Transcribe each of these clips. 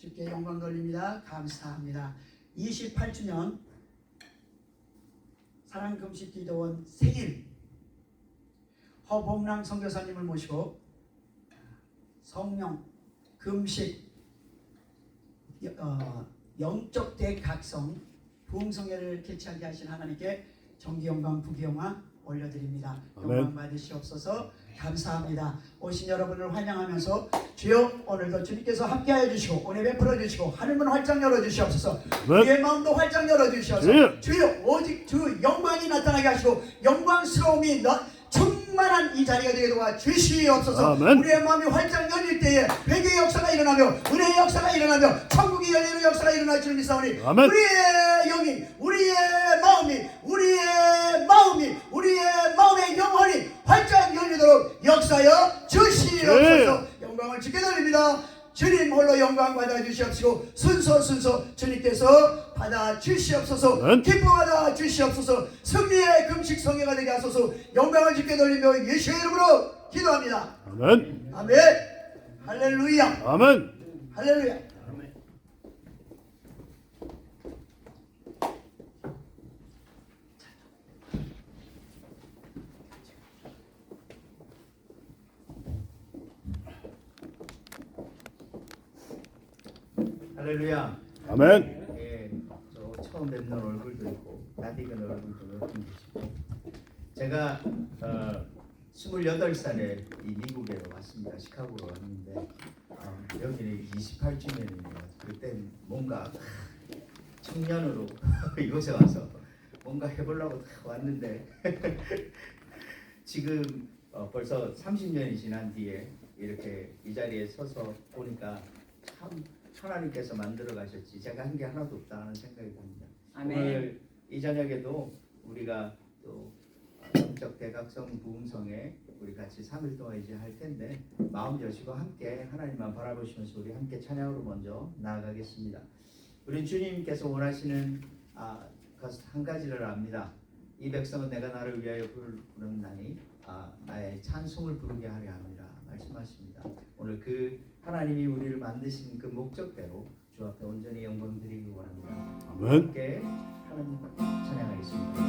주께 영광 돌립니다. 감사합니다. 28주년 사랑금식기도원 생일 허봉랑 선교사님을 모시고 성령 금식 여- 어, 영적 대각성 부흥성회를 개최하게 하신 하나님께 정기 영광 부기 영광 올려드립니다. 아멘. 영광 받으시옵소서 감사합니다. 오신 여러분을 환영하면서 주여 오늘도 주님께서 함께하여 주시고 오늘 베풀어 주시고 하늘문 활짝 열어 주시옵소서. 우리의 마음도 활짝 열어 주시옵소서 주여. 주여 오직 주 영광이 나타나게 하시고 영광스러움이 너, 충만한 이 자리가 되게 도와 주시옵소서 아멘. 우리의 마음이 활짝 열릴 때에 회개의 역사가 일어나며 은혜의 역사가 일어나며 천국이 열리는 역사가 일어날 줄 믿사오니. 우리의 영이 우리의 마음이 우리의 마음이 우리의 마음의 영혼이 활짝 열리도록 역사여 주시옵소서 영광을 주게 드립니다 주님 홀로 영광 주시옵시고 순서 순서 주님께서 받아 주시옵소서. 아멘. 기뻐하다 주시옵소서. 승리의 금식 성회가 되게 하소서. 영광을 주게 돌리며 예수의 이름으로 기도합니다. 아멘. 아멘. 할렐루야. 아멘. 할렐루야 할렐루야. 아멘. 예, 저 처음 뵙는 얼굴도 있고 낯익은 얼굴도 몇분 계시고 제가 어, 28살에 이 미국에 왔습니다. 시카고로 왔는데 어, 여기는 28주년입니다. 그때 뭔가 청년으로 이곳에 와서 뭔가 해보려고 딱 왔는데 지금 어, 벌써 30년이 지난 뒤에 이렇게 이 자리에 서서 보니까 참 하나님께서 만들어 가셨지 제가 한 게 하나도 없다는 생각이 듭니다. 아멘. 오늘 이 저녁에도 우리가 또 영적 대각성 부흥성에 우리 같이 3일 동안 이제 할 텐데 마음 여시고 함께 하나님만 바라보시면서 우리 함께 찬양으로 먼저 나아가겠습니다. 우리 주님께서 원하시는 아, 것한 가지를 압니다. 이 백성은 내가 나를 위하여 부르는 나니 아, 나의 찬송을 부르게 하려 합니다. 말씀하십니다. 오늘 그 하나님이 우리를 만드신 그 목적대로 주 앞에 온전히 영광 드리기 원합니다. 아멘. 함께 하나님 찬양하겠습니다.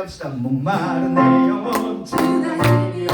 합시다. 목마른 내 영혼. 주나님이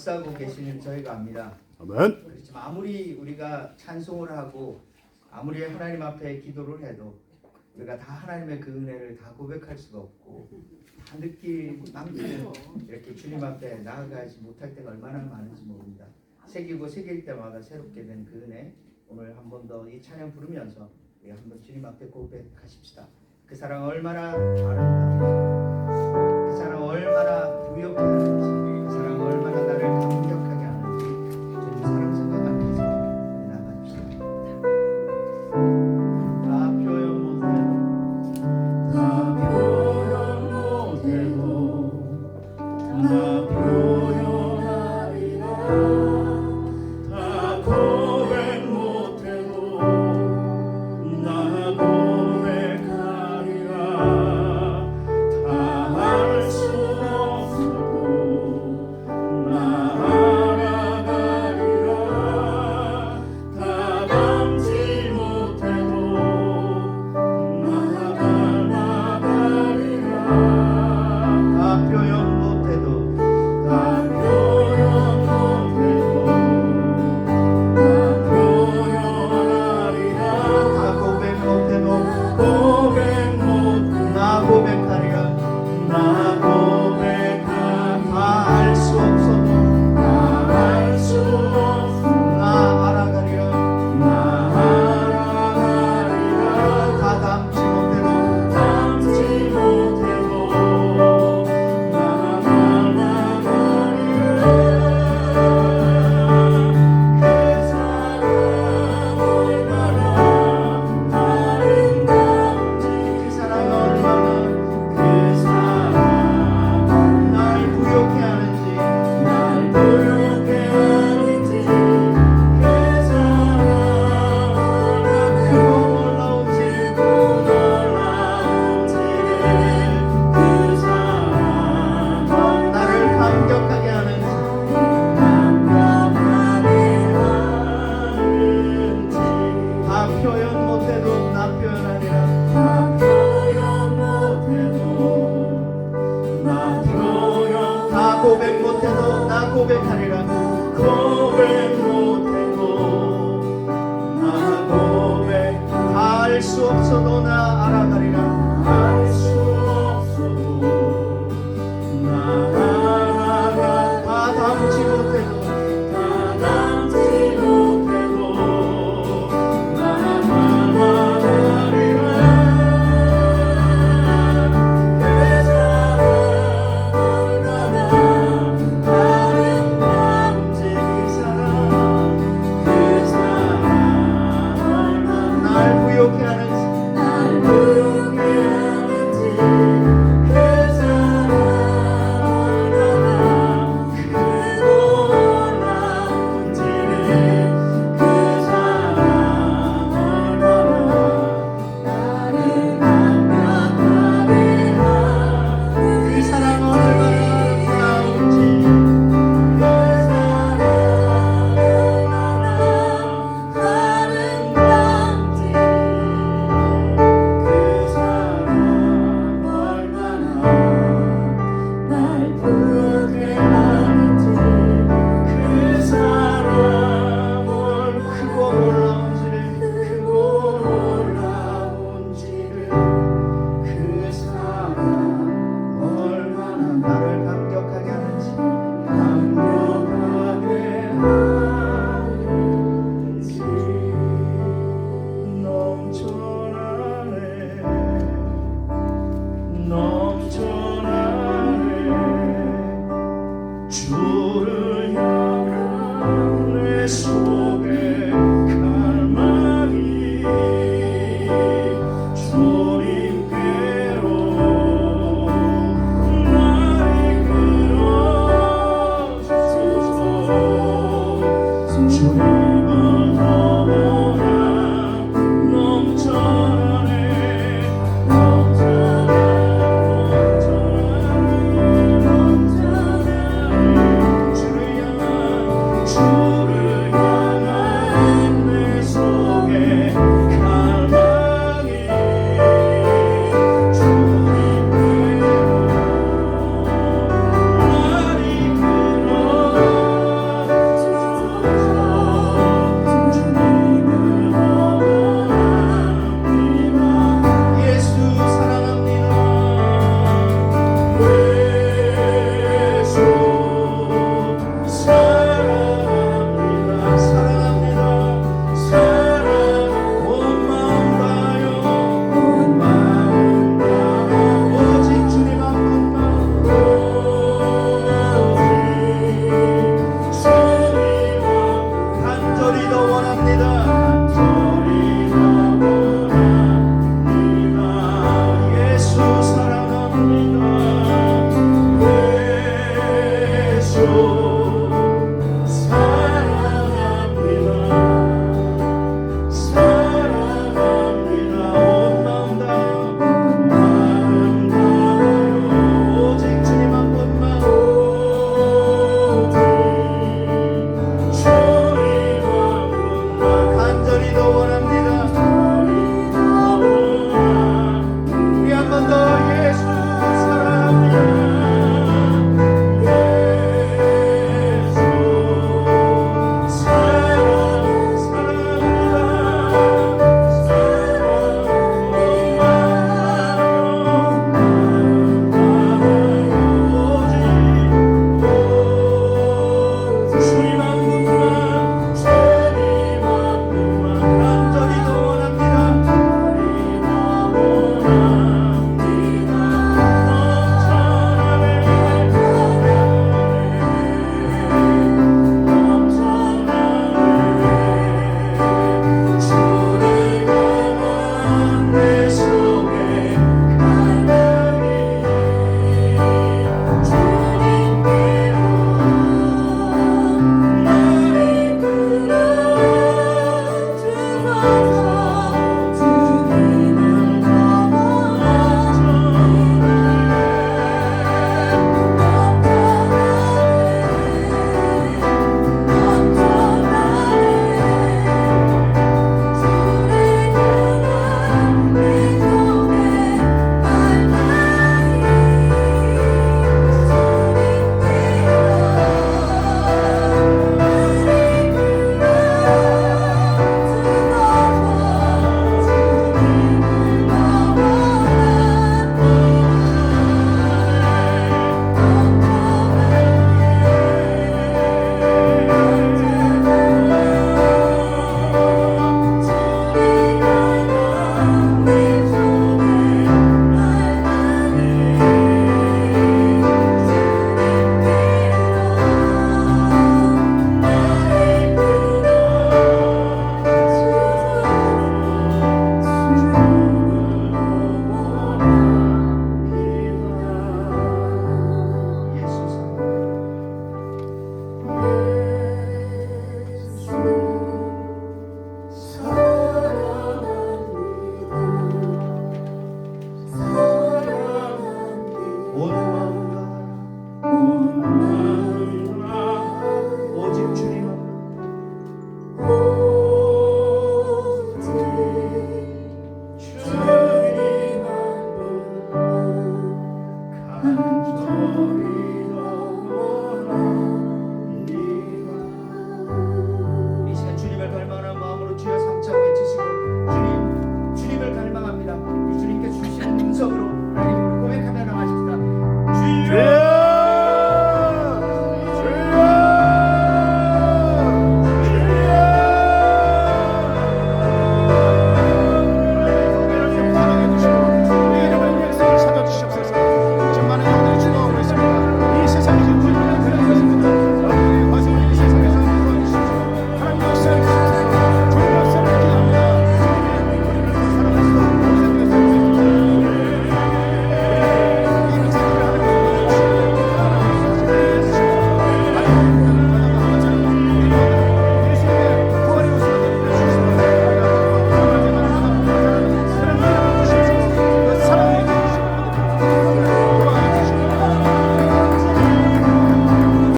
역사하고 계시는 저희가 압니다. 아멘. 그렇지만 아무리 우리가 찬송을 하고 아무리 하나님 앞에 기도를 해도 우리가 다 하나님의 그 은혜를 다 고백할 수가 없고 다 느낄 만큼 이렇게 주님 앞에 나아가지 못할 때가 얼마나 많은지 모릅니다. 새기고 새길 때마다 새롭게 된 그 은혜 오늘 한 번 더 이 찬양 부르면서 우리 한번 주님 앞에 고백하십시다. 그 사랑 얼마나 아름다운지 그 사랑 얼마나 부욕해 하는지 그 사랑 얼마나 나를 감격